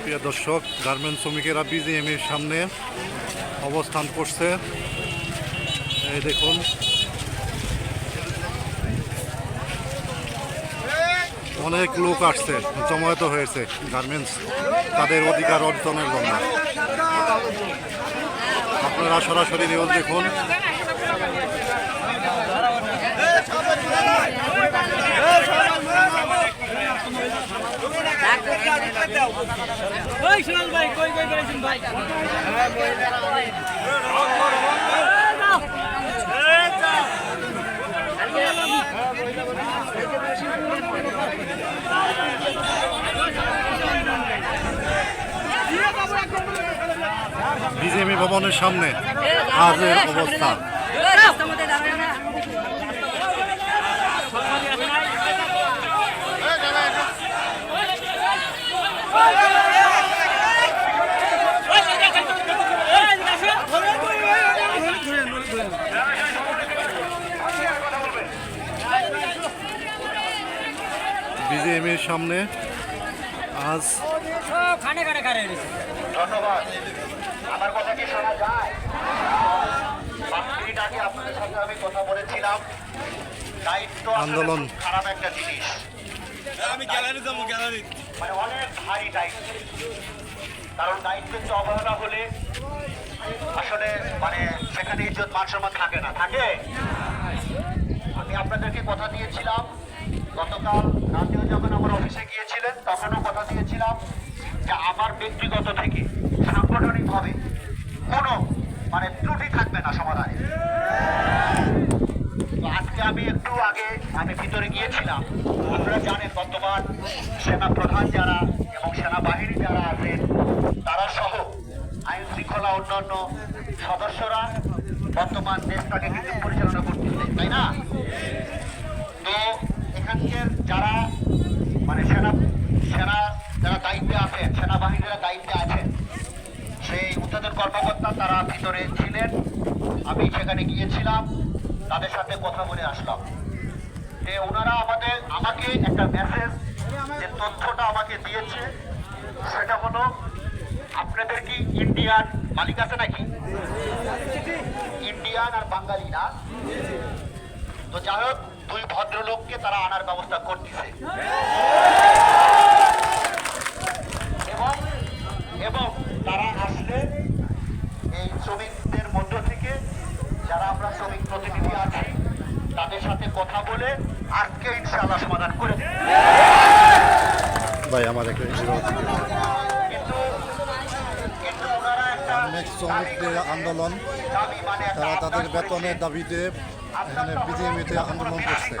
প্রিয় দর্শক গার্মেন্টস শ্রমিকেরা বিজিএম এর সামনে অবস্থান করছে। এই দেখুন। অনেক লোক আসছে, জমায়েত হয়েছে গার্মেন্টস, তাদের অধিকার অর্জনের জন্য। আপনারা সরাসরি নিউজ দেখুন। ওই ভাই কই কই করেছেন ভাই? বিজেপি ভবনের সামনে আজের অবস্থা। বিজেএমের সামনে। আজ আমার কথা কি শোনা যায় আগে আপনাদের সাথে আমি কথা বলেছিলাম দায়িত্ব আন্দোলন। খারাপ একটা জিনিস আমি গ্যালারি যাব গ্যালারি। মানে অনেক ভারী দায়িত্ব। কারণ দায়িত্বের যে অবহেলা হলে আসলে মানে সেখানে ইজ্জত মান সম্মান থাকে না। থাকে? আমি আপনাদেরকে কথা দিয়েছিলাম গতকাল রাতেও যখন আমার অফিসে গিয়েছিলেন, তখনও কথা দিয়েছিলাম যে আমার ব্যক্তিগত থেকে সাংগঠনিকভাবে কোনো মানে ত্রুটি থাকবে না সমাধানে। আজকে আমি একটু আগে আমি ভিতরে গিয়েছিলাম। আপনারা জানেন বর্তমান সেনা প্রধান যারা এবং সেনাবাহিনী যারা আছেন, তারা সহ আইন শৃঙ্খলা অন্যান্য সদস্যরা বর্তমান দেশটাকে কিন্তু পরিচালনা করতেছে, তাই না? তো এখানকার যারা যারা দায়িত্বে আছেন সেনাবাহিনীরা দায়িত্বে আছেন সেই উদ্বোধন কর্মকর্তা তারা ভিতরে ছিলেন। আমি সেখানে গিয়েছিলাম, তাদের সাথে কথা বলে আসলাম। যে ওনারা আমাদের, আমাকে একটা মেসেজ যে তথ্যটা আমাকে দিয়েছে, সেটা হলো, আপনাদের কি ইন্ডিয়ান মালিক আছে নাকি? ইন্ডিয়ান আর বাঙালি না। তো যাই হোক, দুই ভদ্রলোককে তারা আনার ব্যবস্থা করতেছে এবং এবং তারা আসলে এই শ্রমিকদের মধ্য থেকে যারা আমরা শ্রমিক প্রতিনিধি আছি তাদের সাথে কথা বলে আজকে ইনশাআল্লাহ সমাধান করে ভাই আমার একটা অনেক শ্রমিকদের আন্দোলন মানে তারা তাদের বেতনের দাবিতে এখানে বিজেপিতে আন্দোলন করছে।